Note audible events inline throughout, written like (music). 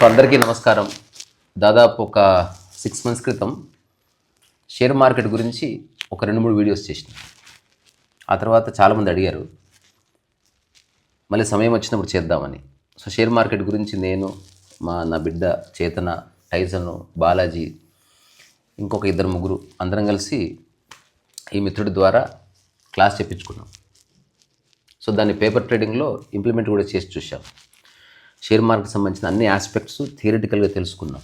So అందరికీ నమస్కారం. దాదాపు ఒక సిక్స్ మంత్స్ క్రితం షేర్ మార్కెట్ గురించి ఒక రెండు మూడు వీడియోస్ చేసిన. ఆ తర్వాత చాలామంది అడిగారు మళ్ళీ సమయం వచ్చినప్పుడు చేద్దామని. సో షేర్ మార్కెట్ గురించి నేను మా నా బిడ్డ చేతన టైజను బాలాజీ ఇంకొక ఇద్దరు ముగ్గురు అందరం కలిసి ఈ మిత్రుడి ద్వారా క్లాస్ చెప్పించుకున్నాం. సో దాన్ని పేపర్ ట్రేడింగ్లో ఇంప్లిమెంట్ కూడా చేసి చూసాం షేర్ మార్కెట్ సంబంధించిన అన్ని ఆస్పెక్ట్స్ థియరిటికల్గా తెలుసుకున్నాం.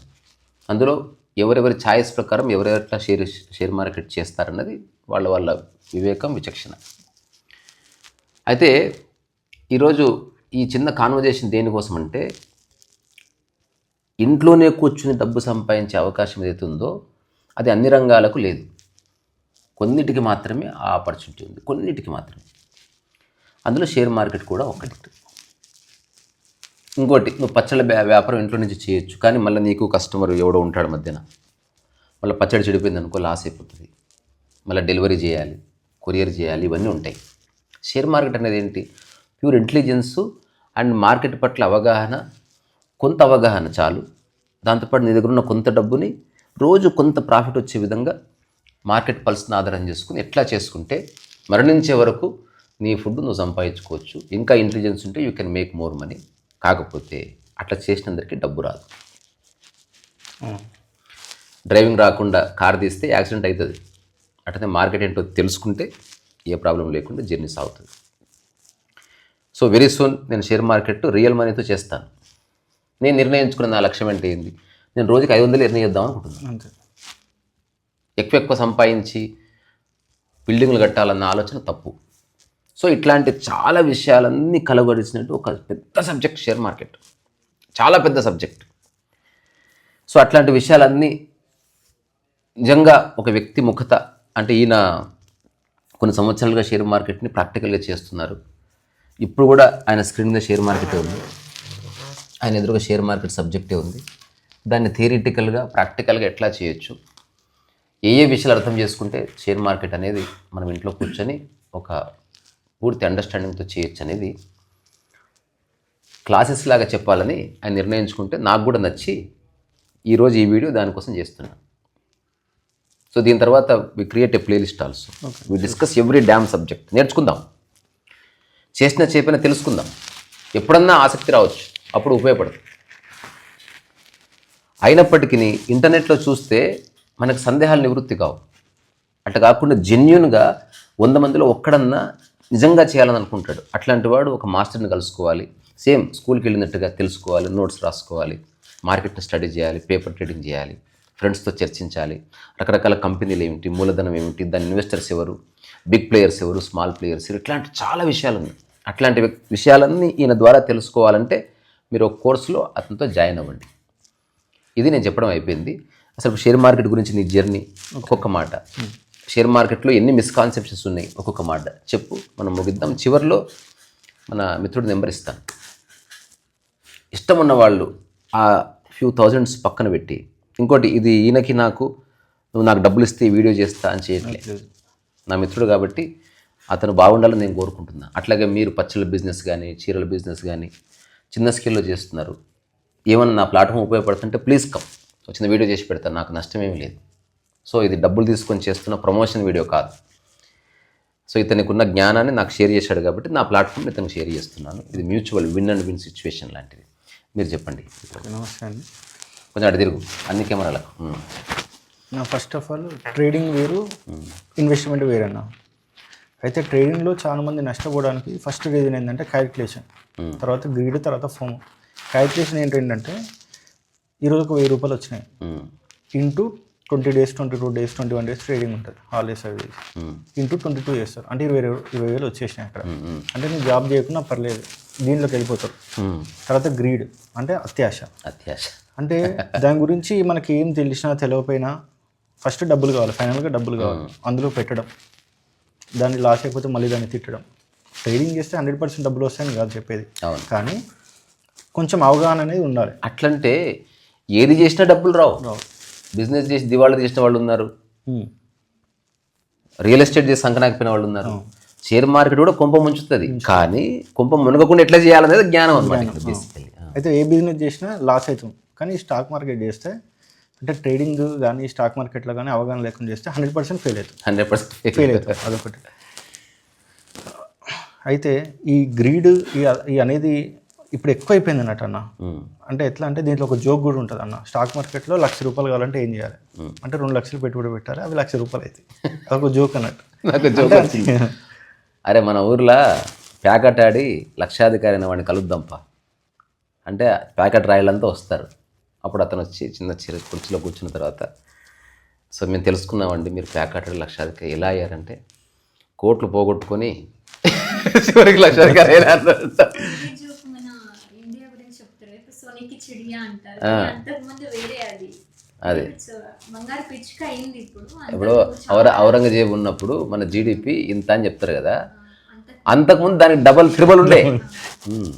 అందులో ఎవరెవరి ఛాయిస్ ప్రకారం ఎవరెవరిట్లా షేర్ షేర్ మార్కెట్ చేస్తారన్నది వాళ్ళ వాళ్ళ వివేకం విచక్షణ. అయితే ఈరోజు ఈ చిన్న కాన్వర్జేషన్ దేనికోసం అంటే ఇంట్లోనే కూర్చుని డబ్బు సంపాదించే అవకాశం ఏదైతే ఉందో అది అన్ని రంగాలకు లేదు. కొన్నిటికి మాత్రమే ఆ ఆపర్చునిటీ ఉంది. కొన్నిటికి మాత్రమే. అందులో షేర్ మార్కెట్ కూడా ఒకటి. ఇంకోటి నువ్వు పచ్చళ్ళ వ్యాపారం ఇంట్లో నుంచి చేయొచ్చు కానీ మళ్ళీ నీకు కస్టమర్ ఎవడో ఉంటాడు మధ్యన. మళ్ళీ పచ్చడి చెడిపోయింది అనుకో లాస్ అయిపోతుంది. మళ్ళీ డెలివరీ చేయాలి కొరియర్ చేయాలి ఇవన్నీ ఉంటాయి. షేర్ మార్కెట్ అనేది ఏంటి? ప్యూర్ ఇంటెలిజెన్స్ అండ్ మార్కెట్ పట్ల అవగాహన కొంత అవగాహన చాలు. దాంతోపాటు నీ దగ్గర ఉన్న కొంత డబ్బుని రోజు కొంత ప్రాఫిట్ వచ్చే విధంగా మార్కెట్ పల్స్ని ఆధారం చేసుకుని ఎట్లా చేసుకుంటే మరణించే వరకు నీ ఫుడ్ నువ్వు సంపాదించుకోవచ్చు. ఇంకా ఇంటెలిజెన్స్ ఉంటే you can make more money. కాకపోతే అట్లా చేసినందరికీ డబ్బు రాదు. డ్రైవింగ్ రాకుండా కార్ తీస్తే యాక్సిడెంట్ అవుతుంది అట్లనే మార్కెట్ ఏంటో తెలుసుకుంటే ఏ ప్రాబ్లం లేకుండా జర్నీ సాగుతుంది. సో వెరీ సూన్ నేను షేర్ మార్కెట్ రియల్ మనీతో చేస్తాను. నేను నిర్ణయించుకున్న నా లక్ష్యం అంటే ఏంది? నేను రోజుకి ఐదు వందలు ఎర్న్ చేద్దాం అనుకుంటున్నాను ఎక్కువ ఎక్కువ సంపాదించి బిల్డింగ్లు కట్టాలన్న ఆలోచన తప్పు. సో ఇట్లాంటి చాలా విషయాలన్నీ కలగొడిచినట్టు ఒక పెద్ద సబ్జెక్ట్ షేర్ మార్కెట్. చాలా పెద్ద సబ్జెక్ట్. సో అట్లాంటి విషయాలన్నీ నిజంగా ఒక వ్యక్తి ముఖత అంటే ఈయన కొన్ని సంవత్సరాలుగా షేర్ మార్కెట్ని ప్రాక్టికల్గా చేస్తున్నారు. ఇప్పుడు కూడా ఆయన స్క్రీన్ మీద షేర్ మార్కెటే ఉంది. ఆయన ఎదురుగా షేర్ మార్కెట్ సబ్జెక్టే ఉంది. దాన్ని థియరిటికల్గా ప్రాక్టికల్గా ఎట్లా చేయొచ్చు? ఏ ఏ విషయాలు అర్థం చేసుకుంటే షేర్ మార్కెట్ అనేది మనం ఇంట్లో కూర్చొని ఒక పూర్తి అండర్స్టాండింగ్తో చేయొచ్చు అనేది క్లాసెస్ లాగా చెప్పాలని ఆయన నిర్ణయించుకుంటే నాకు కూడా నచ్చి ఈరోజు ఈ వీడియో దానికోసం చేస్తున్నాను సో దీని తర్వాత we create a playlist also we discuss every damn subject నేర్చుకుందాం. చేసిన చెప్పిన తెలుసుకుందాం. ఎప్పుడన్నా ఆసక్తి రావచ్చు. అప్పుడు ఉపయోగపడుతుంది అయినప్పటికీ ఇంటర్నెట్లో చూస్తే మనకు సందేహాలు నివృత్తి కావు. అట్లా కాకుండా జెన్యున్గా వంద మందిలో ఒక్కడన్నా నిజంగా చేయాలని అనుకుంటాడు అట్లాంటి వాడు ఒక మాస్టర్ని కలుసుకోవాలి. సేమ్ స్కూల్కి వెళ్ళినట్టుగా తెలుసుకోవాలి నోట్స్ రాసుకోవాలి మార్కెట్ని స్టడీ చేయాలి పేపర్ ట్రేడింగ్ చేయాలి ఫ్రెండ్స్తో చర్చించాలి. రకరకాల కంపెనీలు ఏమిటి మూలధనం ఏమిటి దాని ఇన్వెస్టర్స్ ఎవరు బిగ్ ప్లేయర్స్ ఎవరు స్మాల్ ప్లేయర్స్ ఎవరు ఇట్లాంటి చాలా విషయాలు ఉన్నాయి అట్లాంటి విషయాలన్నీ ఈయన ద్వారా తెలుసుకోవాలంటే మీరు ఒక కోర్సులో అతనితో జాయిన్ అవ్వండి. ఇది నేను చెప్పడం అయిపోయింది. అసలు షేర్ మార్కెట్ గురించి నీ జర్నీ ఒక్కొక్క మాట. షేర్ మార్కెట్లో ఎన్ని మిస్కాన్సెప్షన్స్ ఉన్నాయి? ఒక్కొక్క మాట చెప్పు. మనం ముగిద్దాం. చివరిలో మన మిత్రుడి నెంబర్ ఇస్తాను. ఇష్టం ఉన్న వాళ్ళు ఆ ఫ్యూ థౌజండ్స్ పక్కన పెట్టి ఇంకోటి ఇది ఈయనకి నాకు నువ్వు నాకు డబ్బులు ఇస్తే వీడియో చేస్తా అని చేయట్లేదు నా మిత్రుడు కాబట్టి అతను బాగుండాలని నేను కోరుకుంటున్నాను అట్లాగే మీరు పచ్చళ్ళ బిజినెస్ కానీ చీరల బిజినెస్ కానీ చిన్న స్కేల్లో చేస్తున్నారు. ఏమన్నా నా ప్లాట్ఫామ్ ఉపయోగపడుతుంటే ప్లీజ్ కమ్ వచ్చిన వీడియో చేసి పెడతాను నాకు నష్టం ఏమీ లేదు. సో ఇది డబ్బులు తీసుకొని చేస్తున్న ప్రమోషన్ వీడియో కాదు. సో ఇతనికి ఉన్న జ్ఞానాన్ని నాకు షేర్ చేశాడు కాబట్టి నా ప్లాట్ఫామ్ ఇతనికి షేర్ చేస్తున్నాను. ఇది mutual win and win situation లాంటిది. మీరు చెప్పండి. నమస్తే అండి. కొంచెం అటు తిరుగు. అన్ని కెమెరాలకు. నా ఫస్ట్ ఆఫ్ ఆల్ ట్రేడింగ్ వేరు ఇన్వెస్ట్మెంట్ వేరు అన్న అయితే ట్రేడింగ్లో చాలా మంది నష్టపోవడానికి ఫస్ట్ రీజన్ ఏంటంటే క్యాలిక్యులేషన్. తర్వాత గ్రీడ్ తర్వాత ఫోమ్ క్యాలిక్యులేషన్ ఏంటంటే ఈరోజు ఒక వెయ్యి రూపాయలు వచ్చినాయి. Into twenty days twenty two days twenty one days trading ఉంటుంది. హాలిడేస్ అవి ఉమ్. ఇంటూ ట్వంటీ టూ చేస్తారు అంటే ఇరవై ఇరవై వేలు వచ్చేసినాయి అక్కడ. ఉమ్. ఉమ్. అంటే నువ్వు జాబ్ చేయకున్నా పర్లేదు. దీనిలోకి వెళ్ళిపోతారు. తర్వాత గ్రీడ్ అంటే అత్యాశ. అత్యాశ. అంటే దాని గురించి మనకి ఏం తెలిసినా తెలియకపోయినా ఫస్ట్ డబ్బులు కావాలి. ఫైనల్గా డబ్బులు కావాలి. అందులో పెట్టడం. దాన్ని లాస్ అయిపోతే మళ్ళీ దాన్ని తిట్టడం. ట్రేడింగ్ చేస్తే హండ్రెడ్ పర్సెంట్ డబ్బులు వస్తాయని కాదు చెప్పేది. కానీ కొంచెం అవగాహన అనేది ఉండాలి. అట్లంటే ఏది చేసినా డబ్బులు రావు. బిజినెస్ చేసి దివాళా చేసిన వాళ్ళు ఉన్నారు. రియల్ ఎస్టేట్ చేసి సంకనాకపోయిన వాళ్ళు ఉన్నారు. షేర్ మార్కెట్ కూడా కుంప ముంచుతుంది. కానీ కుంప మునగకుండా ఎట్లా చేయాలనేది జ్ఞానం అనమాట బేసికలీ అయితే ఏ బిజినెస్ చేసినా లాస్ అవుతుంది. కానీ స్టాక్ మార్కెట్ చేస్తే అంటే ట్రేడింగ్ కానీ స్టాక్ మార్కెట్లో కానీ అవగాహన లేకుండా చేస్తే హండ్రెడ్ పర్సెంట్ ఫెయిల్ అవుతుంది. హండ్రెడ్ పర్సెంట్ ఫెయిల్ అవుతుంది. అదొకటి. అయితే ఈ గ్రీడ్ ఈ అనేది ఇప్పుడు ఎక్కువ అయిపోయింది అన్నట్టు అన్న అంటే ఎట్లా అంటే దీంట్లో ఒక జోక్ కూడా ఉంటుంది అన్న స్టాక్ మార్కెట్లో లక్ష రూపాయలు కావాలంటే ఏం చేయాలి? అంటే రెండు లక్షలు పెట్టుబడి పెట్టాలి అవి లక్ష రూపాయలు అవుతాయి అదొక జోక్ అన్నట్టు. నాకు జోక్ అరే మన ఊర్లో ప్యాకెట్ ఆడి లక్షాధికారి అయిన వాడిని కలుద్దాంపా. అంటే ప్యాకెట్ రాయలంతా వస్తారు. అప్పుడు అతను వచ్చి చిన్న చిరు కుర్చీలో కూర్చున్న తర్వాత సో మేము తెలుసుకున్నామండి మీరు ప్యాకెట్ ఆడి లక్షాధికారి ఎలా అయ్యారంటే కోట్లు పోగొట్టుకొని చివరికి లక్షాధికారి (laughs) ఈ జోక్ మన ఇండియా గురించి చెప్తారు ఇప్పుడు అంటారు. వేరే అది. అయింది ఇప్పుడు. ఔర ఔరంగజేబు ఉన్నప్పుడు మన జీడిపి ఇంత అని చెప్తారు కదా. అంతకు అంతకుముందు దానికి డబల్ త్రిబల్ ఉండే.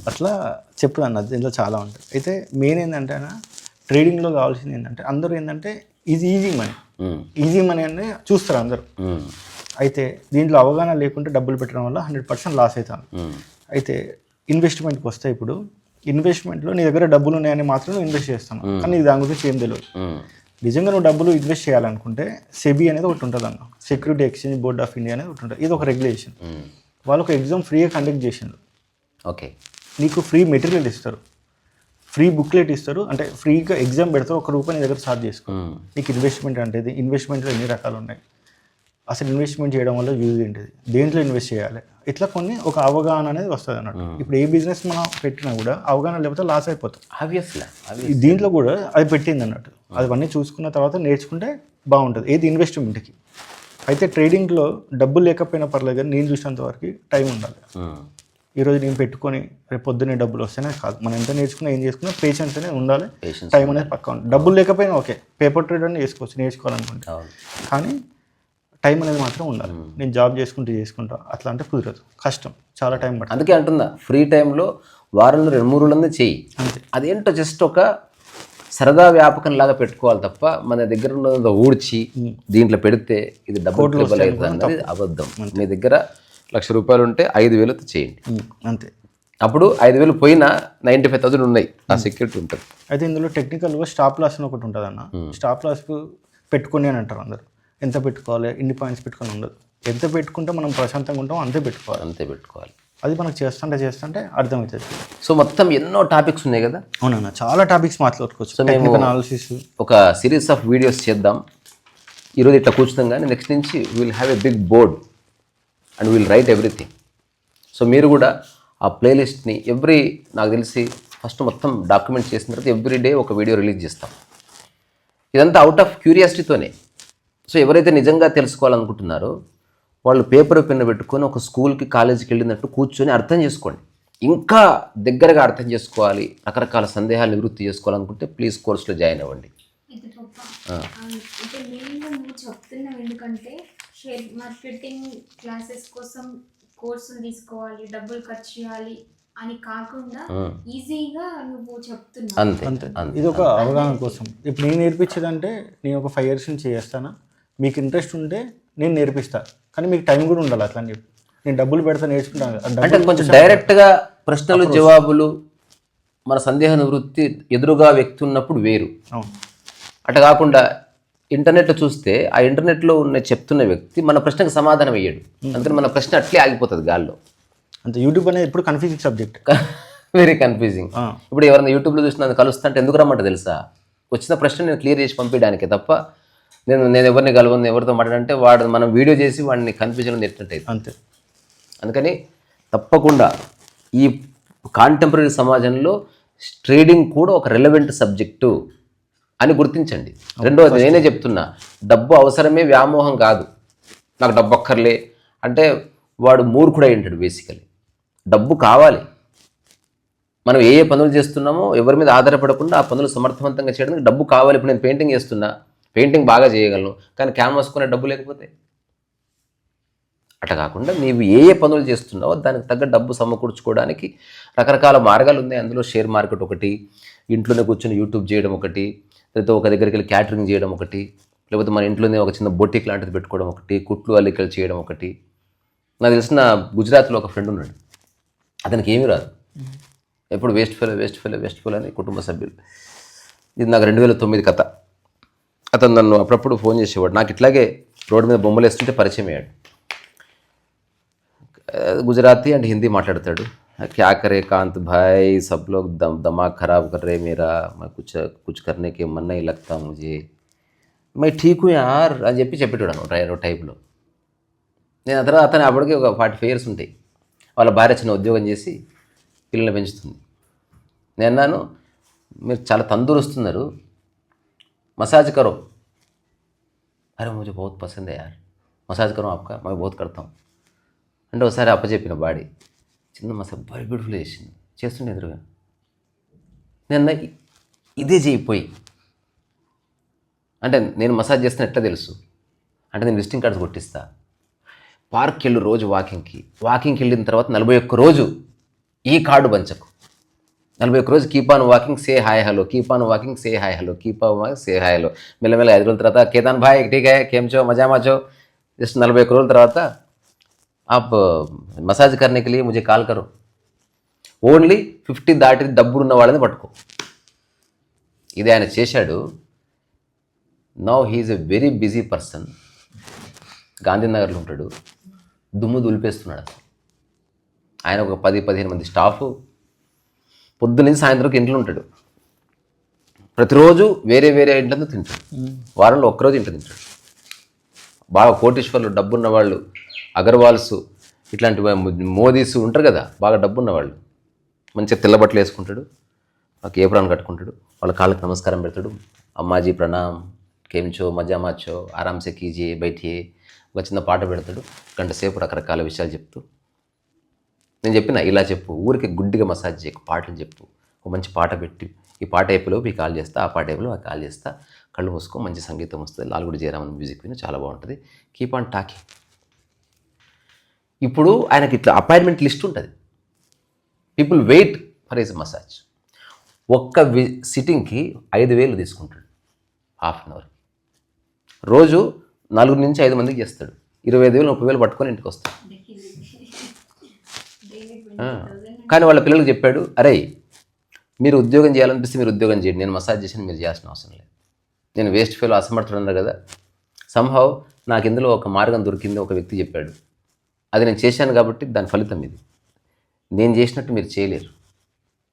అట్లా చెప్తుంది అన్న దీంట్లో చాలా ఉంటాయి. అయితే మెయిన్ ఏంటంటే అన్న ట్రేడింగ్లో కావాల్సింది ఏంటంటే అందరూ ఏంటంటే ఇది ఈజీ మనీ. ఈజీ మనీ అని చూస్తారు అందరూ. అయితే దీంట్లో అవగాహన లేకుంటే డబ్బులు పెట్టడం వల్ల హండ్రెడ్ పర్సెంట్ లాస్ అవుతాను. అయితే ఇన్వెస్ట్మెంట్కి వస్తే ఇప్పుడు ఇన్వెస్ట్మెంట్లో నీ దగ్గర డబ్బులు ఉన్నాయని మాత్రం నువ్వు ఇన్వెస్ట్ చేస్తాను కానీ నీకు దాని గురించి ఏం తెలియదు. నిజంగా నువ్వు డబ్బులు ఇన్వెస్ట్ చేయాలనుకుంటే సెబీ అనేది ఒకటి ఉంటుంది అన్న. Security exchange board of India అనేది ఒకటి ఉంటుంది. ఇది ఒక రెగ్యులేషన్. వాళ్ళు ఒక ఎగ్జామ్ ఫ్రీగా కండక్ట్ చేసిండ్రు. ఓకే. నీకు ఫ్రీ మెటీరియల్ ఇస్తారు. ఫ్రీ బుక్లెట్ ఇస్తారు. అంటే ఫ్రీగా ఎగ్జామ్ పెడతారు ఒక రూపాయి నీ దగ్గర చార్జ్ చేసుకో. నీకు ఇన్వెస్ట్మెంట్ అంటే ఇన్వెస్ట్మెంట్లో ఎన్ని రకాలు ఉన్నాయి? అసలు ఇన్వెస్ట్మెంట్ చేయడం వల్ల యూజ్ ఏంటిది? దేంట్లో ఇన్వెస్ట్ చేయాలి? ఇట్లా కొన్ని ఒక అవగాహన అనేది వస్తుంది అన్నట్టు. ఇప్పుడు ఏ బిజినెస్ మనం పెట్టినా కూడా అవగాహన లేకపోతే లాస్ అయిపోతాం. ఆబ్వియస్లీ దీంట్లో కూడా అది పెట్టింది అన్నట్టు. అవన్నీ చూసుకున్న తర్వాత నేర్చుకుంటే బాగుంటుంది. ఏది ఇన్వెస్ట్మెంట్కి అయితే ట్రేడింగ్లో డబ్బులు లేకపోయినా పర్లేదు కానీ నేను చూసినంత వరకు టైం ఉండాలి. ఈరోజు నేను పెట్టుకొని రేపు పొద్దున్నే డబ్బులు వస్తేనే కాదు. మనం ఎంత నేర్చుకున్నా ఏం చేసుకున్నా పేషెన్స్ అనేది ఉండాలి. టైం అనేది పక్కా ఉండాలి. డబ్బులు లేకపోయినా ఓకే పేపర్ ట్రేడ్ అని చేసుకోవచ్చు నేర్చుకోవాలనుకుంటే. కానీ టైం అనేది మాత్రం ఉండాలి. నేను జాబ్ చేసుకుంటూ చేసుకుంటా. అట్లా అంటే కుదరదు. కష్టం. చాలా టైం పడుతుంది. అందుకే అంటున్నా ఫ్రీ టైంలో వారంలో రెండు మూడు రోజులన్నీ చెయ్యి. అంతే. అదేంటో జస్ట్ ఒక సరదా వ్యాపకం లాగా పెట్టుకోవాలి తప్ప మన దగ్గర ఉన్నది ఊడ్చి దీంట్లో పెడితే ఇది డబ్బులు అవుతుంది అబద్ధం. మీ దగ్గర లక్ష రూపాయలు ఉంటే ఐదు వేలతో చేయండి. అంతే. అప్పుడు ఐదు వేలు పోయినా నైంటీ ఫైవ్ థౌసండ్ ఉన్నాయి. ఆ సెక్యూరిటీ ఉంటుంది. అయితే ఇందులో టెక్నికల్గా స్టాప్ లాస్ అని ఒకటి ఉంటుంది అన్న స్టాప్ లాస్ పెట్టుకుని అని అంటారు అందరు. ఎంత పెట్టుకోవాలి ఇన్ని పాయింట్స్ పెట్టుకొని ఉండదు. ఎంత పెట్టుకుంటే మనం ప్రశాంతంగా ఉంటాం అంతే పెట్టుకోవాలి. అంతే పెట్టుకోవాలి. అది మనకు చేస్తుంటే చేస్తుంటే అర్థమవుతుంది. సో మొత్తం ఎన్నో టాపిక్స్ ఉన్నాయి కదా? అవునన్న చాలా టాపిక్స్ మాట్లాడుకోవచ్చు సో మేము- అనాలిసిస్ ఒక సిరీస్ ఆఫ్ వీడియోస్ చేద్దాం. ఈరోజు ఇట్లా కూర్చున్నాం కానీ నెక్స్ట్ నుంచి will have a big board and will write everything so మీరు కూడా ఆ ప్లేలిస్ట్ని ఎవ్రీ నాకు తెలిసి ఫస్ట్ మొత్తం డాక్యుమెంట్ చేసిన తర్వాత ఎవ్రీ డే ఒక వీడియో రిలీజ్ చేస్తాం. ఇదంతా అవుట్ ఆఫ్ క్యూరియాసిటీతోనే సో ఎవరైతే నిజంగా తెలుసుకోవాలనుకుంటున్నారో వాళ్ళు పేపర్ పెన్ను పెట్టుకొని ఒక స్కూల్కి కాలేజీకి వెళ్ళినట్టు కూర్చొని అర్థం చేసుకోండి. ఇంకా దగ్గరగా అర్థం చేసుకోవాలి రకరకాల సందేహాలు నివృత్తి చేసుకోవాలనుకుంటే ప్లీజ్ కోర్సులో జాయిన్ అవ్వండి. ఎందుకంటే షేర్ మార్కెటింగ్ క్లాసెస్ కోసం కోర్సులు తీసుకోవాలి డబ్బులు ఖర్చు చేయాలి అని కాకుండా ఈజీగా నువ్వు చెప్తున్నావు. అంతే ఇది ఒక అవగాహన కోసం. ఇప్పుడు నేను నేర్పించేదంటే నేను ఒక ఫైవ్ ఇయర్స్ నుంచి చేస్తాను? మీకు ఇంట్రెస్ట్ ఉంటే నేను నేర్పిస్తా. కానీ మీకు టైం కూడా ఉండాలి అట్లా అని చెప్పి నేను డబ్బులు పెడతా నేర్చుకుంటాను అంటే కొంచెం డైరెక్ట్గా ప్రశ్నలు జవాబులు మన సందేహ నివృత్తి ఎదురుగా వ్యక్తి ఉన్నప్పుడు వేరు. అట్లా కాకుండా ఇంటర్నెట్లో చూస్తే ఆ ఇంటర్నెట్లో ఉన్న చెప్తున్న వ్యక్తి మన ప్రశ్నకు సమాధానం వేయడు అందుకని మన ప్రశ్న అట్లే ఆగిపోతుంది గాల్లో. అంతే యూట్యూబ్ అనేది ఎప్పుడు కన్ఫ్యూజింగ్ సబ్జెక్ట్ వెరీ కన్ఫ్యూజింగ్ ఇప్పుడు ఎవరైనా యూట్యూబ్లో చూసి నన్ను కలుస్తుంటే ఎందుకు రమ్మంట తెలుసా? వచ్చిన ప్రశ్న నేను క్లియర్ చేసి పంపించడానికే తప్ప నేను నేను ఎవరిని కలవను ఎవరితో మాట్లాడంటే వాడు మనం వీడియో చేసి వాడిని కన్ఫ్యూజన్ నెట్టినట్టు అంతే. అందుకని తప్పకుండా ఈ కాంటెంపరీ సమాజంలో ట్రేడింగ్ కూడా ఒక రెలవెంట్ సబ్జెక్టు అని గుర్తించండి. రెండవది నేనే చెప్తున్నా డబ్బు అవసరమే వ్యామోహం కాదు. నాకు డబ్బు అక్కర్లే. అంటే వాడు మూర్ఖుడై ఉంటాడు బేసికలీ డబ్బు కావాలి. మనం ఏ ఏ పనులు చేస్తున్నామో ఎవరి మీద ఆధారపడకుండా ఆ పనులు సమర్థవంతంగా చేయడానికి డబ్బు కావాలి. ఇప్పుడు నేను పెయింటింగ్ చేస్తున్నా. పెయింటింగ్ బాగా చేయగలను కానీ క్యాన్వాస్ కొనే డబ్బు లేకపోతే? అట్లా కాకుండా నీవు ఏ ఏ పనులు చేస్తున్నావో దానికి తగ్గ డబ్బు సమకూర్చుకోవడానికి రకరకాల మార్గాలు ఉన్నాయి. అందులో షేర్ మార్కెట్ ఒకటి ఇంట్లోనే కూర్చొని యూట్యూబ్ చేయడం ఒకటి లేకపోతే ఒక దగ్గరికి వెళ్ళి క్యాటరింగ్ చేయడం ఒకటి లేకపోతే మన ఇంట్లోనే ఒక చిన్న బొట్టిక్ లాంటిది పెట్టుకోవడం ఒకటి కుట్లు అల్లికలు చేయడం ఒకటి. నాకు తెలిసిన గుజరాత్లో ఒక ఫ్రెండ్ ఉన్నాడు. అతనికి ఏమీ రాదు. ఎప్పుడు waste fellow waste fellow waste fellow అని కుటుంబ సభ్యులు. ఇది నాకు రెండు వేల తొమ్మిది కథ. అతను నన్ను అప్పుడప్పుడు ఫోన్ చేసేవాడు. నాకు ఇట్లాగే రోడ్డు మీద బొమ్మలు వేస్తుంటే పరిచయం అయ్యాడు. గుజరాతీ అండ్ హిందీ మాట్లాడతాడు. క్యాకరే కాంత్ భాయ్ సబ్లో దమ్ దమాగ్ ఖరాబ్ కర్రే మీరా మేరా కుచ్ కుచ్ కర్నేకి మన్నా లగ్తా ముజే. మై ఠీకు యార్ అని చెప్పి చెప్పేటాడు టైప్లో నేను అతను అతను అప్పటికే ఒక ఫార్టీ ఫైవ్ ఇయర్స్ ఉంటాయి. వాళ్ళ భార్య చిన్న ఉద్యోగం చేసి పిల్లల్ని పెంచుతుంది. నేను అన్నాను మీరు చాలా తందూరు వస్తున్నారు मसाज करो। అరే ముజే బహుత్ పసంద్ యార్ మసాజ్ కరం ఆప్కా మై బహుత్ కడతాం అంటే ఒకసారి అప్పచెప్పిన బాడీ చిన్న మసాజ్ బాడీ బ్యూటిఫుల్ చేసింది చేస్తుండే ఎదురుగా నిన్న ఇదే చేయిపోయి అంటే నేను మసాజ్ చేస్తున్న ఎట్లా తెలుసు అంటే నేను విజిటింగ్ కార్డ్స్ కొట్టిస్తా పార్క్కి వెళ్ళు రోజు వాకింగ్కి వాకింగ్కి వెళ్ళిన తర్వాత నలభై ఒక్క రోజు ఈ కార్డు పంచకు నలభై ఒక రోజు keep on walking say hi hello keep on walking say hi hello keep on walking say hi hello మెల్లమెల్ల ఐదు రోజుల తర్వాత కేతాన్ భాయ్ టీక్ హై కేమ్ చో మజా మాచో? జస్ట్ నలభై ఒక రోజుల తర్వాత ఆప్ మసాజ్ కర్నేకి లియే ముజే కాల్ కరో. ఓన్లీ ఫిఫ్టీ దాటి డబ్బులున్న వాళ్ళని పట్టుకో. ఇది ఆయన చేశాడు. Now he is a very busy person గాంధీనగర్లో ఉంటాడు. దుమ్ము దులిపేస్తున్నాడు ఆయన ఒక పది పదిహేను మంది స్టాఫ్. పొద్దు సాయంత్రం ఇంట్లో ఉంటాడు. ప్రతిరోజు వేరే వేరే ఇంట్లో తింటాడు. వారంలో ఒక్కరోజు ఇంట్లో తింటాడు. బాగా కోటీశ్వర్లు డబ్బున్న వాళ్ళు అగర్వాల్స్ ఇట్లాంటి మోదీస్ ఉంటారు కదా బాగా డబ్బున్న వాళ్ళు మంచిగా తెల్లబట్టలు వేసుకుంటాడు ఒక ఏప్రాన్ కట్టుకుంటాడు వాళ్ళ కాళ్ళకి నమస్కారం పెడతాడు. అమ్మాజీ ప్రణామ్ కేంచో మజామాచో ఆరామ్సే కీజీ బయటియే ఒక చిన్న పాట పెడతాడు. గంట సేపు రకరకాల విషయాలు చెప్తూ నేను చెప్పిన ఇలా చెప్పు ఊరికి గుడ్డిగా మసాజ్ చేయకు పాటలు చెప్పు ఒక మంచి పాట పెట్టి ఈ పాట అయిపోలోపు మీకు కాల్ చేస్తా ఆ పాట అయిపోలో ఆ కాల్ చేస్తా కళ్ళు మూసుకో మంచి సంగీతం వస్తుంది లాల్గుడి జయరామన్ మ్యూజిక్ విని చాలా బాగుంటుంది కీప్ ఆన్ టాకింగ్ ఇప్పుడు ఆయనకి ఇట్లా అపాయింట్మెంట్ లిస్ట్ ఉంటుంది. People wait for is massage ఒక్క వి సిట్టింగ్కి ఐదు వేలు తీసుకుంటాడు హాఫ్ అన్ అవర్ రోజు నలుగురు నుంచి ఐదు మందికి చేస్తాడు ఇరవై ఐదు వేలు ముప్పై వేలు పట్టుకొని ఇంటికి వస్తాడు. కానీ వాళ్ళ పిల్లలకు చెప్పాడు అరే మీరు ఉద్యోగం చేయాలనిపిస్తే మీరు ఉద్యోగం చేయండి. నేను మసాజ్ చేసి మీరు చేయాల్సిన అవసరం లేదు. నేను వేస్ట్ ఫెయిల్ అసమర్థుడు అన్నారు కదా. సంభవ్ నాకు ఇందులో ఒక మార్గం దొరికింది ఒక వ్యక్తి చెప్పాడు. అది నేను చేశాను కాబట్టి దాని ఫలితం ఇది. నేను చేసినట్టు మీరు చేయలేరు.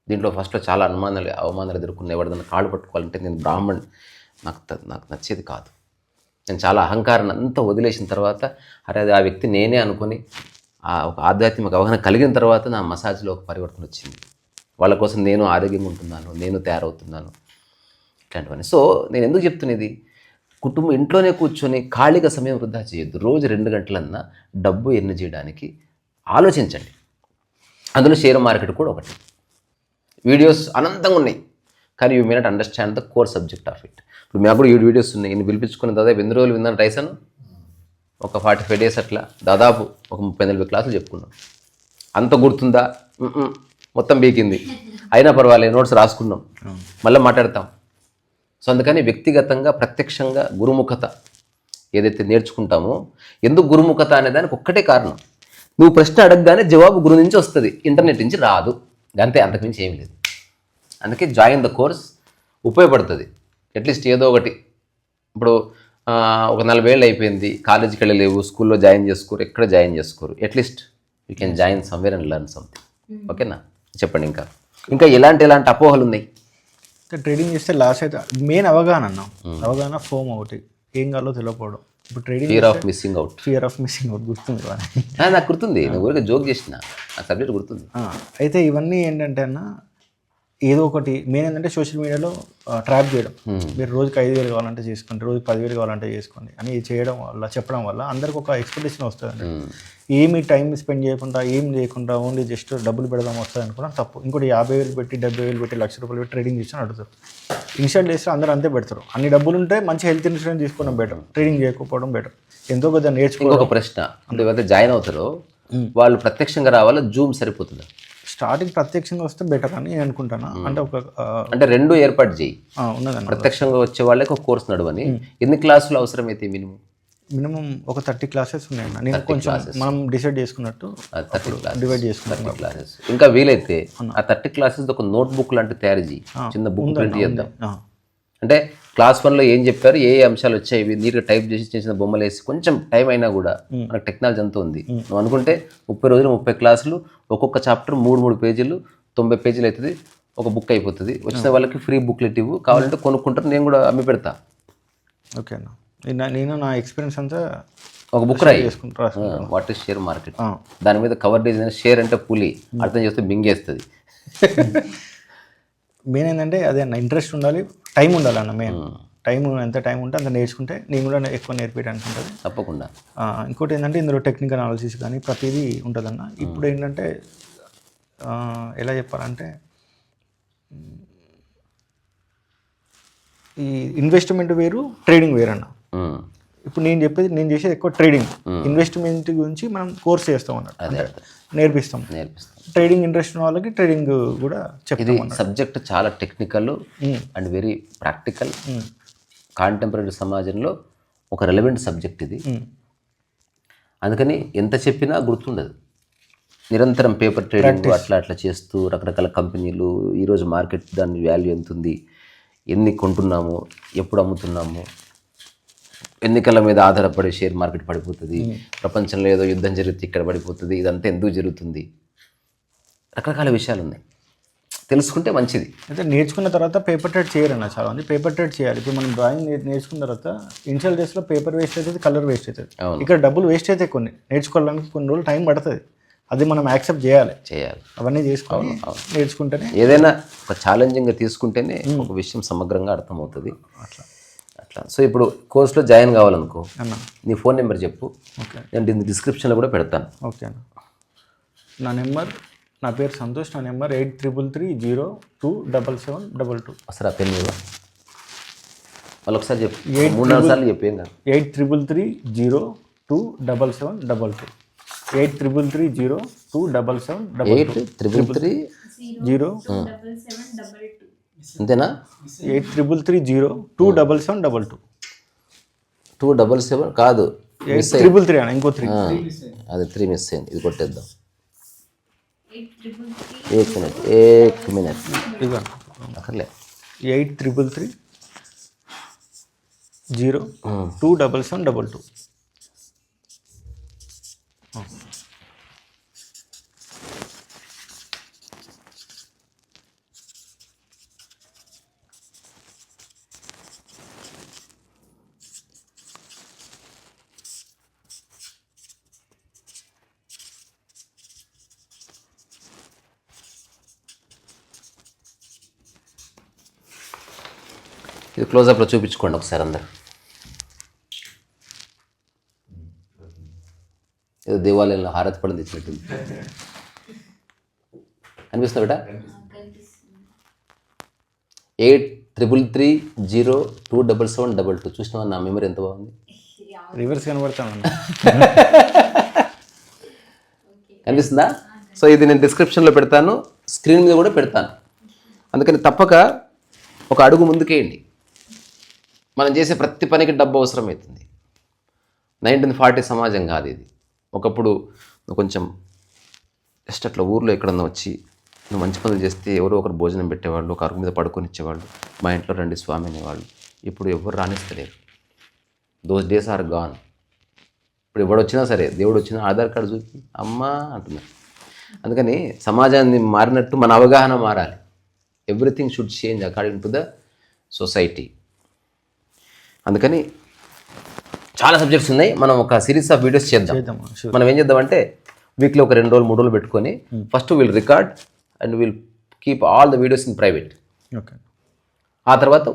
దీంట్లో ఫస్ట్లో చాలా అనుమానాలు అవమానాలు ఎదుర్కొన్న ఎవరిదైనా కాళ్ళు పట్టుకోవాలంటే నేను బ్రాహ్మణ్. నాకు నాకు నచ్చేది కాదు. నేను చాలా అహంకారాన్ని అంతా వదిలేసిన తర్వాత అరే అది ఆ వ్యక్తి నేనే అనుకొని ఒక ఆధ్యాత్మిక అవగాహన కలిగిన తర్వాత నా మసాజ్లో ఒక పరివర్తన వచ్చింది. వాళ్ళ కోసం నేను ఆరోగ్యంగా ఉంటున్నాను నేను తయారవుతున్నాను ఇట్లాంటివన్నీ. సో నేను ఎందుకు చెప్తున్నది కుటుంబం ఇంట్లోనే కూర్చొని ఖాళీగా సమయం వృధా చేయొద్దు. రోజు రెండు గంటలన్నా డబ్బు ఎన్ని చేయడానికి ఆలోచించండి. అందులో షేర్ మార్కెట్ కూడా ఒకటి. వీడియోస్ అనంతంగా ఉన్నాయి. కానీ you may not understand the core subject of it. ఇప్పుడు మాకు కూడా ఈ వీడియోస్ ఉన్నాయి. నేను పిలిపించుకున్న దాదాపు ఎన్ని రోజులు విన్నాను రైసన్ ఒక ఫార్టీ ఫైవ్ డేస్ అట్లా దాదాపు ఒక ముప్పై నలభై క్లాసులు చెప్పుకున్నాం. అంత గుర్తుందా. మొత్తం బీకింది. అయినా పర్వాలేదు నోట్స్ రాసుకున్నాం. మళ్ళీ మాట్లాడతాం. సో అందుకని వ్యక్తిగతంగా ప్రత్యక్షంగా గురుముఖత ఏదైతే నేర్చుకుంటామో ఎందుకు గురుముఖత అనే దానికి ఒక్కటే కారణం. నువ్వు ప్రశ్న అడగగానే జవాబు గురు నుంచి వస్తుంది. ఇంటర్నెట్ నుంచి రాదు. అంతే అంతకుమించి ఏమీ లేదు. అందుకే జాయిన్ ద కోర్స్ ఉపయోగపడుతుంది. అట్లీస్ట్ ఏదో ఒకటి. ఇప్పుడు ఒక నలభై ఏళ్ళు అయిపోయింది కాలేజీకి వెళ్ళలేవు స్కూల్లో జాయిన్ చేసుకోరు ఎక్కడ జాయిన్ చేసుకోరు. At least you can join somewhere and learn something. ఓకేనా? చెప్పండి ఇంకా. ఇంకా ఎలాంటి ఎలాంటి అపోహలు ఉన్నాయి. ట్రేడింగ్ చేస్తే లాస్ అయితే మెయిన్ అవగాహన అన్నాం. అవగాహన ఫోమ్ ఒకటి. ఏం కావాలో తెలియకపోవడం ఇప్పుడు trading fear of missing out fear of missing out గుర్తుంది నాకు గుర్తుంది. నేను ఊరికే జోక్ చేసిన. ఆ సబ్జెక్ట్ గుర్తుంది. అయితే ఇవన్నీ ఏంటంటే అన్న ఏదో ఒకటి మెయిన్ ఏంటంటే సోషల్ మీడియాలో ట్రాప్ చేయడం. మీరు రోజుకి ఐదు వేలు కావాలంటే చేసుకోండి రోజు పదివేలు కావాలంటే చేసుకోండి అని చేయడం వల్ల చెప్పడం వల్ల అందరికి ఒక ఎక్స్పెక్టేషన్ వస్తుంది మ్మ్. ఏమి టైం స్పెండ్ చేయకుండా ఏం చేయకుండా ఓన్లీ జస్ట్ డబ్బులు పెడదాం వస్తుంది అనుకోవడం తప్పు. ఇంకోటి యాభై వేలు పెట్టి డెబ్బై వేలు పెట్టి లక్ష రూపాయలు పెట్టి ట్రేడింగ్ చేసి అడుగుతారు ఇన్షియల్ డేస్లో అందరూ అంతే పెడతారు. అన్ని డబ్బులు ఉంటే మంచి హెల్త్ ఇన్సూరెన్స్ తీసుకోవడం బెటర్ ట్రేడింగ్ చేయకపోవడం బెటర్ ఎంతో కొద్దిగా నేర్చుకో ఇంకొక ప్రశ్న. అంటే జాయిన్ అవుతారో వాళ్ళు ప్రత్యక్షంగా రావాలా జూమ్ సరిపోతుందా? స్టార్టింగ్ ప్రత్యక్షంగా వస్తే బెటర్ అని నేను అనుకుంటాను? అంటే ఒక అంటే రెండు ఏర్పాటు చేయి. ఆ, ఉన్నదన్న ప్రత్యక్షంగా వచ్చే వాళ్ళకి ఒక కోర్స్ నడవని. ఎన్ని క్లాసులు అవసరమైతే మినిమం? మినిమం ఒక థర్టీ క్లాసెస్ ఉన్నాయన్న. నేను కొంచెం మనం డిసైడ్ చేసుకున్నట్టు డివైడ్ చేసుకున్నాం థర్టీ క్లాసెస్. ఇంకా వీలైతే ఆ థర్టీ క్లాసెస్ ఒక నోట్ బుక్ లాంటి తయారు చేయి. చిన్న బుక్ ప్రింట్ చేద్దాం. అంటే క్లాస్ వన్లో ఏం చెప్పారు? ఏ అంశాలు వచ్చాయి? ఇవి నీట్గా టైప్ చేసి చిన్న బొమ్మలు వేసి కొంచెం టైం అయినా కూడా మనకు టెక్నాలజీ అంతా ఉంది. నువ్వు అనుకుంటే ముప్పై రోజులు ముప్పై క్లాసులు ఒక్కొక్క చాప్టర్ మూడు మూడు పేజీలు తొంభై పేజీలు అవుతుంది. ఒక బుక్ అయిపోతుంది. వచ్చిన వాళ్ళకి ఫ్రీ బుక్లెట్ ఇవ్వు. కావాలంటే కొనుక్కుంటారు నేను కూడా అమ్మి పెడతా. ఓకే అన్న. నేను- నా ఎక్స్పీరియన్స్ అంతా ఒక బుక్ రాయి. What is share market. దాని మీద కవర్ డిజైన్ షేర్ అంటే పులి. అర్థం చేస్తే మింగేస్తుంది. (laughs) మెయిన్ ఏంటంటే అదే అన్న ఇంట్రెస్ట్ ఉండాలి. టైం ఉండాలి అన్న మెయిన్ టైం ఎంత టైం ఉంటే అంత నేర్చుకుంటే నేను కూడా ఎక్కువ నేర్పించడానికి ఉంటుంది తప్పకుండా ఇంకోటి ఏంటంటే ఇందులో టెక్నికల్ అనాలిసిస్ కానీ ప్రతిదీ ఉంటుందన్న. ఇప్పుడు ఏంటంటే ఎలా చెప్పాలంటే ఈ ఇన్వెస్ట్మెంట్ వేరు ట్రేడింగ్ వేరు అన్న. ఇప్పుడు నేను చెప్పేది నేను చేసేది ఎక్కువ ట్రేడింగ్ ఇన్వెస్ట్మెంట్ గురించి మనం కోర్స్ చేస్తాం అన్నట్టు. నేర్పిస్తాం. నేర్పిస్తాం. ట్రేడింగ్ ఇంట్రెస్ట్ ఉన్న వాళ్ళకి ట్రేడింగ్ కూడా ఇది అన్నట్టు. సబ్జెక్ట్ చాలా technical and very practical contemporary సమాజంలో ఒక రెలవెంట్ సబ్జెక్ట్ ఇది. అందుకని ఎంత చెప్పినా గుర్తుండదు. నిరంతరం పేపర్ ట్రేడింగ్ అట్లా అట్లా చేస్తూ రకరకాల కంపెనీలు ఈరోజు మార్కెట్ దాని వాల్యూ ఎంత ఉంది ఎన్ని కొంటున్నాము ఎప్పుడు అమ్ముతున్నాము ఎన్నికల మీద ఆధారపడి షేర్ మార్కెట్ పడిపోతుంది. ప్రపంచంలో ఏదో యుద్ధం జరిగితే ఇక్కడ పడిపోతుంది. ఇదంతా ఎందుకు జరుగుతుంది? రకరకాల విషయాలు ఉన్నాయి. తెలుసుకుంటే మంచిది. అయితే నేర్చుకున్న తర్వాత పేపర్ ట్రేడ్ చేయరన్న చాలా మంది పేపర్ ట్రేడ్ చేయాలి. ఇప్పుడు మనం డ్రాయింగ్ నేర్- నేర్చుకున్న తర్వాత ఇనిషియల్ డేస్లో పేపర్ వేస్ట్ అవుతుంది కలర్ వేస్ట్ అవుతుంది. ఇక్కడ డబ్బులు వేస్ట్ అయితే కొన్ని నేర్చుకోవడానికి కొన్ని రోజులు టైం పడుతుంది. అది మనం యాక్సెప్ట్ చేయాలి. చేయాలి. అవన్నీ చేసుకొని నేర్చుకుంటేనే ఏదైనా ఒక ఛాలెంజింగ్గా తీసుకుంటేనే ఒక విషయం సమగ్రంగా అర్థమవుతుంది. అట్లా. సో ఇప్పుడు కోర్సులో జాయిన్ కావాలనుకో అన్న. నీ ఫోన్ నెంబర్ చెప్పు. ఓకే. నేను దీన్ని డిస్క్రిప్షన్లో కూడా పెడతాను. ఓకే అన్న. నా నెంబర్ నా పేరు సంతోష్ నా number eight triple three zero two double seven double two. వస్తారా పెన్ మీద వాళ్ళు ఒకసారి చెప్పు. మూడు నాలుగు సార్లు చెప్పు కాదు. Eight triple three zero two double seven double two. Eight triple three zero two double seven double eight triple three zero అంతేనా? Eight triple three zero two double seven double two. Two double seven కాదు eight triple three అన్న ఇంకో three. అది three miss అయింది ఇది కొట్టేద్దాం. Eight ఏక్ minute ఏక్ మినిట్. అక్కర్లే. Eight triple three zero two double seven double two. ఇది క్లోజప్లో చూపించుకోండి ఒకసారి అందరు. ఏదో దేవాలయంలో హారతి పడింది ఇచ్చినట్టుంది అనిపిస్తుంది బిడ్డ? Eight triple three zero two double seven double two. చూసినావా? నా మెమరీ ఎంత బాగుంది? రివర్స్ కనబడతాను కనిపిస్తుందా? సో ఇది నేను డిస్క్రిప్షన్లో పెడతాను. స్క్రీన్ మీద కూడా పెడతాను. అందుకని తప్పక ఒక అడుగు ముందుకేయండి. మనం చేసే ప్రతి పనికి డబ్బు అవసరమవుతుంది. నైన్టీన్ ఫార్టీ సమాజం కాదు ఇది. ఒకప్పుడు నువ్వు కొంచెం జస్ట్ అట్లా ఊర్లో ఎక్కడన్నా వచ్చి నువ్వు మంచి పనులు చేస్తే ఎవరో ఒకరు భోజనం పెట్టేవాళ్ళు ఒక అరుగు మీద పడుకొని ఇచ్చేవాళ్ళు మా ఇంట్లో రండి స్వామి అనేవాళ్ళు. ఇప్పుడు ఎవరు రాణిస్తలేరు. దోస్ డేస్ ఆర్ గాన్ ఇప్పుడు ఎవడు వచ్చినా సరే దేవుడు వచ్చినా ఆధార్ కార్డు చూపి అమ్మా అంటున్నారు. అందుకని సమాజాన్ని మారినట్టు మన అవగాహన మారాలి. Everything should change according to the society అందుకని చాలా సబ్జెక్ట్స్ ఉన్నాయి. మనం ఒక సిరీస్ ఆఫ్ వీడియోస్ చేద్దాం. మనం ఏం చేద్దామంటే వీక్లీ ఒక రెండు రోజులు మూడు రోజులు పెట్టుకొని first will record and will keep all the videos in private okay ఆ తర్వాత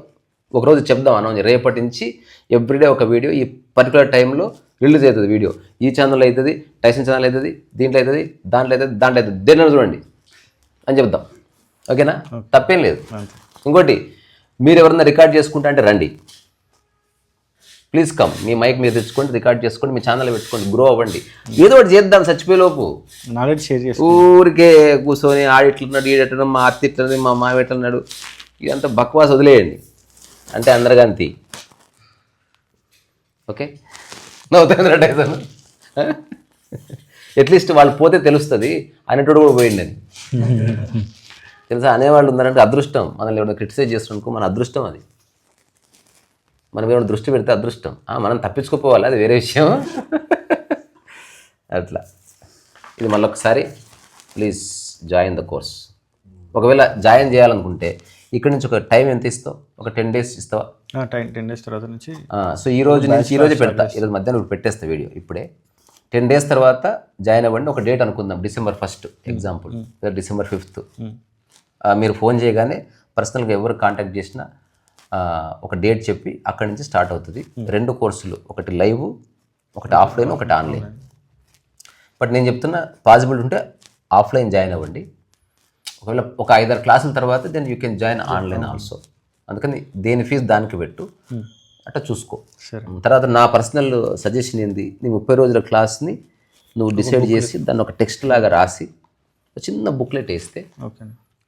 ఒకరోజు చెప్దాం అనౌన్స్ రేపటి నుంచి ఎవ్రీడే ఒక వీడియో ఈ పర్టికులర్ టైంలో రిలీజ్ అవుతుంది వీడియో ఈ ఛానల్ అవుతుంది టైసన్ ఛానల్ అవుతుంది దీంట్లో అవుతుంది దాంట్లో అవుతుంది దాంట్లో అవుతుంది. దేనిలో చూడండి. అని చెప్దాం. ఓకేనా తప్పేం లేదు. ఇంకోటి మీరు ఎవరన్నా రికార్డ్ చేసుకుంటా అంటే రండి. Please come. మీ మైక్ మీరు తెచ్చుకోండి రికార్డ్ చేసుకోండి మీ ఛానల్ పెట్టుకోండి గ్రో అవ్వండి. ఏదో ఒకటి చేద్దాం చచ్చిపోయేలోపు. నాలెడ్జ్ షేర్ చేసి ఊరికే కూర్చొని ఆడిట్లున్నాడు ఈడెట్లన్నాడు మా అత్త ఇట్లన్నది మా మామ ఎట్లన్నాడు. ఇదంతా బక్వాస్ వదిలేయండి. అంటే అందరికంతి ఓకే? నవ్వుతుంది టైసన్ అట్లీస్ట్ వాళ్ళు పోతే తెలుస్తుంది అనేటోడు కూడా పోయిండని. (laughs) తెలుసా? అనేవాళ్ళు ఉన్నారంటే అదృష్టం. మనల్ని ఎవరైనా క్రిటిసైజ్ చేస్తున్నుకో మన అదృష్టం అది. మనం ఏమైనా దృష్టి పెడితే అదృష్టం. మనం తప్పించుకోపోవాలి అది వేరే విషయం. (laughs) అట్లా. ఇది మళ్ళొకసారి ప్లీజ్ జాయిన్ ద కోర్స్ ఒకవేళ జాయిన్ చేయాలనుకుంటే ఇక్కడ నుంచి ఒక టైం ఎంత ఇస్తావు? ఒక టెన్ డేస్ ఇస్తావా? టెన్ టెన్ డేస్ తర్వాత నుంచి సో ఈ రోజు నుంచి ఈ రోజే పెడతా. ఈరోజు మధ్యాహ్నం ఇప్పుడు పెట్టేస్తా వీడియో ఇప్పుడే. టెన్ డేస్ తర్వాత జాయిన్ అవ్వండి. ఒక డేట్ అనుకుందాం December first example December fifth మీరు ఫోన్ చేయగానే పర్సనల్గా ఎవరు కాంటాక్ట్ చేసినా ఒక డేట్ చెప్పి అక్కడి నుంచి స్టార్ట్ అవుతుంది. రెండు కోర్సులు ఒకటి లైవ్ ఒకటి ఆఫ్లైన్ ఒకటి ఆన్లైన్. బట్ నేను చెప్తున్నా పాసిబుల్ ఉంటే ఆఫ్లైన్ జాయిన్ అవ్వండి. ఒకవేళ ఒక ఐదారు క్లాసుల తర్వాత then you can join online also. అందుకని దేని ఫీజు దానికి పెట్టు. అట్లా చూసుకో. తర్వాత నా పర్సనల్ సజెషన్ ఏంది? నీ ముప్పై రోజుల క్లాస్ని నువ్వు డిసైడ్ చేసి దాన్ని ఒక టెక్స్ట్ లాగా రాసి చిన్న బుక్లెట్ వేస్తే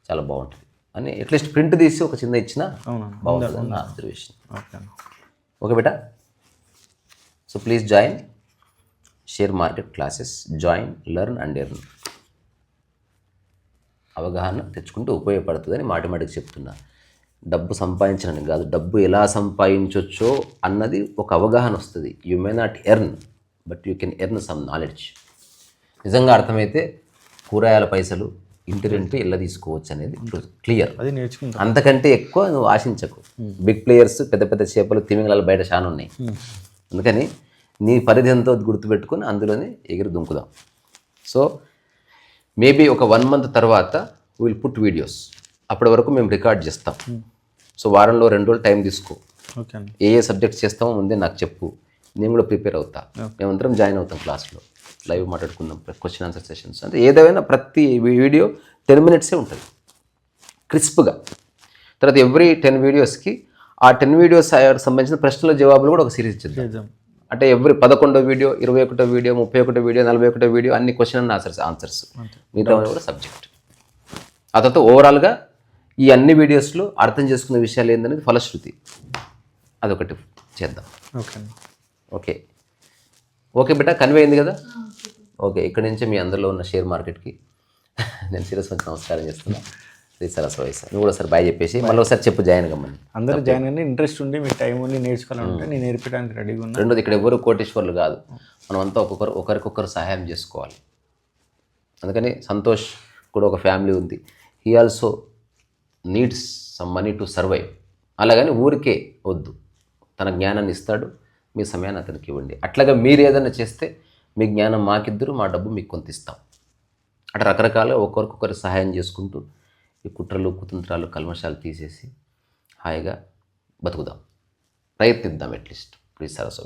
చాలా బాగుంటుంది. అని అట్లీస్ట్ ప్రింట్ తీసి ఒక చిన్న ఇచ్చినా అవునన్నా బాగుంటుంది నా observation okay beta? So please join share market classes join learn and earn అవగాహన తెచ్చుకుంటే ఉపయోగపడుతుందని మాటి మాటికి చెప్తున్నా. డబ్బు సంపాదించడానికి కాదు డబ్బు ఎలా సంపాదించవచ్చో అన్నది ఒక అవగాహన వస్తుంది. You may not earn but you can earn some knowledge నిజంగా అర్థమైతే కూరగాయల పైసలు ఇంటి రెంట్ ఎలా తీసుకోవచ్చు అనేది క్లియర్ అది నేర్చుకుంటా. అంతకంటే ఎక్కువ నువ్వు ఆశించకు. బిగ్ ప్లేయర్స్ పెద్ద పెద్ద చేపలు తిమింగలాలు బయట చాలా ఉన్నాయి. అందుకని నీ పరిధి ఎంతో గుర్తుపెట్టుకొని అందులోనే ఎగిరి దుంకుదాం. సో మేబీ ఒక వన్ మంత్ తర్వాత విల్ పుట్ వీడియోస్ అప్పటి వరకు మేము రికార్డ్ చేస్తాం. సో వారంలో రెండు రోజులు టైం తీసుకో. ఏ ఏ సబ్జెక్ట్స్ చేస్తామో ముందే నాకు చెప్పు. నేను కూడా ప్రిపేర్ అవుతా. మేమందరం జాయిన్ అవుతాం క్లాస్లో లైవ్ మాట్లాడుకుందాం క్వశ్చన్ ఆన్సర్ సెషన్స్ అంటే ఏదైనా ప్రతి వీడియో టెన్ మినిట్సే ఉంటుంది. క్రిస్ప్గా. తర్వాత ఎవ్రీ టెన్ వీడియోస్కి ఆ టెన్ వీడియోస్ సంబంధించిన ప్రశ్నల జవాబులు కూడా ఒక సిరీస్ చేద్దాం చేద్దాం. అంటే ఎవ్రీ పదకొండో వీడియో ఇరవై ఒకటో వీడియో ముప్పై ఒకటో వీడియో నలభై ఒకటో వీడియో అన్ని క్వశ్చన్ అండ్ ఆన్సర్స్ ఆన్సర్స్ మిగతా కూడా సబ్జెక్ట్ ఆ తర్వాత ఓవరాల్గా ఈ అన్ని వీడియోస్లో అర్థం చేసుకున్న విషయాలు ఏందనేది ఫలశ్రుతి. అదొకటి చేద్దాం. Okay okay. బిడ్డ కన్వే అయింది కదా? ఓకే ఇక్కడి నుంచి మీ అందరిలో ఉన్న షేర్ మార్కెట్కి నేను సీరియస్ వచ్చి నమస్కారం చేస్తున్నా. శ్రీ సరస్వ వయసు నువ్వు కూడా సార్ బాయ్ చెప్పేసి మళ్ళీ ఒకసారి చెప్పు జాయిన్ కమ్మని. అందరూ జాయిన్ అయినా ఇంట్రెస్ట్ ఉండి మీ టైం ఉండి నేర్చుకోవాలంటే నేను నేర్పించడానికి రెడీగా ఉన్నా. రెండోది ఇక్కడ ఎవరు కోటేశ్వర్లు కాదు. మనమంతా ఒక్కొక్కరు ఒకరికొకరు సహాయం చేసుకోవాలి. అందుకని సంతోష్ కూడా ఒక ఫ్యామిలీ ఉంది. He also needs some money to survive అలాగని ఊరికే వద్దు. తన జ్ఞానాన్ని ఇస్తాడు. మీ సమయాన్ని అతనికి ఇవ్వండి. అట్లాగా మీరు ఏదైనా చేస్తే మీ జ్ఞానం మాకిద్దరు మా డబ్బు మీకు కొంత ఇస్తాం. అటు రకరకాల ఒకరికొకరు సహాయం చేసుకుంటూ ఈ కుట్రలు కుతంత్రాలు కల్మషాలు తీసేసి హాయిగా బతుకుదాం. ప్రయత్నిద్దాం అట్లీస్ట్. ప్లీజ్ సరస్వ